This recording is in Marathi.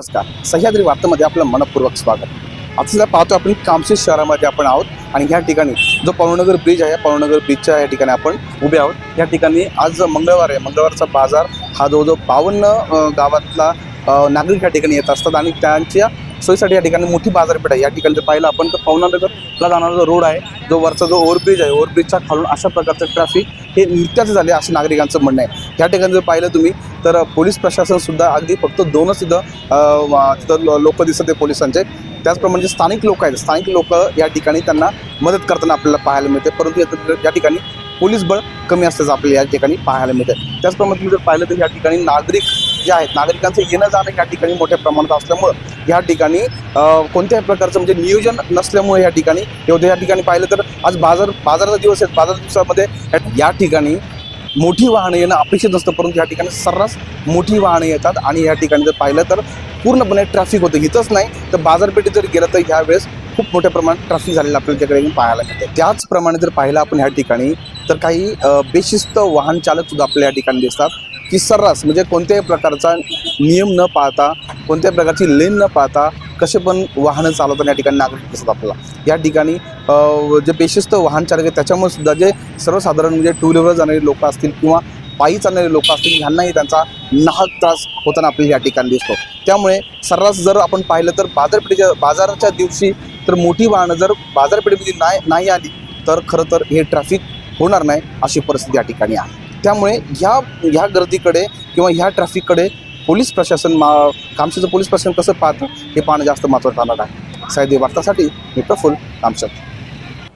नमस्कार. सह्याद्री वार्तामध्ये आपलं मनपूर्वक स्वागत. आता सध्या पाहतो आपण कामशेत शहरामध्ये आपण आहोत आणि ह्या ठिकाणी जो पवनगर ब्रिज आहे पवनगर ब्रिजच्या या ठिकाणी आपण उभे आहोत. या ठिकाणी आज मंगळवार आहे. मंगळवारचा बाजार हा जवळजवळ बावन्न गावातला नागरिक या ठिकाणी येत असतात आणि त्यांच्या सोयीसाठी या ठिकाणी मोठी बाजारपेठ आहे. या ठिकाणी जर पाहिलं आपण तर पवनानगरला जाणारा जो रोड आहे जो वरचा जो ओव्हरब्रिज आहे ओव्हरब्रिजच्या खालून अशा प्रकारचं ट्रॅफिक हे नित्याचं झाले असं नागरिकांचं म्हणणं आहे. या ठिकाणी जर पाहिलं तुम्ही तर पोलीस प्रशासन सुद्धा अगदी फक्त दोनच तिथं तिथं लोक दिसत आहे पोलिसांचे. त्याचप्रमाणे जे स्थानिक लोक आहेत स्थानिक लोक या ठिकाणी त्यांना मदत करताना आपल्याला पाहायला मिळते. परंतु या- ठिकाणी पोलीस बळ कमी असल्याचं आपल्याला या ठिकाणी पाहायला मिळते. त्याचप्रमाणे तुम्ही जर पाहिलं तर या ठिकाणी नागरिक जे आहेत नागरिकांचं येणं जाणं या ठिकाणी मोठ्या प्रमाणात असल्यामुळं या ठिकाणी कोणत्याही प्रकारचं म्हणजे नियोजन नसल्यामुळे या ठिकाणी एवढं या ठिकाणी पाहिलं तर आज बाजार बाजाराचा दिवस आहे. बाजार दिवसामध्ये या ठिकाणी मोठी वाहनं येणं अपेक्षित नसतं परंतु या ठिकाणी सर्रास मोठी वाहनं येतात आणि या ठिकाणी जर पाहिलं तर पूर्णपणे ट्रॅफिक होतं. इथंच नाही तर बाजारपेठेत जर गेलं तर ह्यावेळेस खूप मोठ्या प्रमाणात ट्रॅफिक झालेलं आपल्याला त्याकडे पाहायला मिळतं. त्याचप्रमाणे जर पाहिलं आपण ह्या ठिकाणी तर काही बेशिस्त वाहन चालक सुद्धा आपल्या या ठिकाणी दिसतात की सर्रास म्हणजे कोणत्याही प्रकारचा नियम न पाळता कोणत्या प्रकारची लेन न पाहता कसे पण वाहनं चालवताना या ठिकाणी नागरिक दिसतात आपल्याला. या ठिकाणी जे बेशिस्त वाहन चालक आहेत त्याच्यामुळे सुद्धा जे सर्वसाधारण म्हणजे टू व्हीलरवर जाणारे लोक असतील किंवा पायी चालणारे लोक असतील ह्यांनाही त्यांचा नाहक त्रास होताना आपल्याला या ठिकाणी दिसतो. त्यामुळे सर्रास जर आपण पाहिलं तर बाजारपेठेच्या बाजाराच्या दिवशी तर मोठी वाहनं जर बाजारपेठेमध्ये नाही नाही आली तर खरं तर हे ट्रॅफिक होणार नाही अशी परिस्थिती या ठिकाणी आहे. त्यामुळे ह्या ह्या गर्दीकडे किंवा ह्या ट्रॅफिककडे पोलीस प्रशासन मा कामशेचं पोलीस प्रशासन कसं पाहतं हे पाहणं जास्त महत्त्वाचं राहणार आहे. साहेब वार्तासाठी मी प्रफुल्ल कामशेत.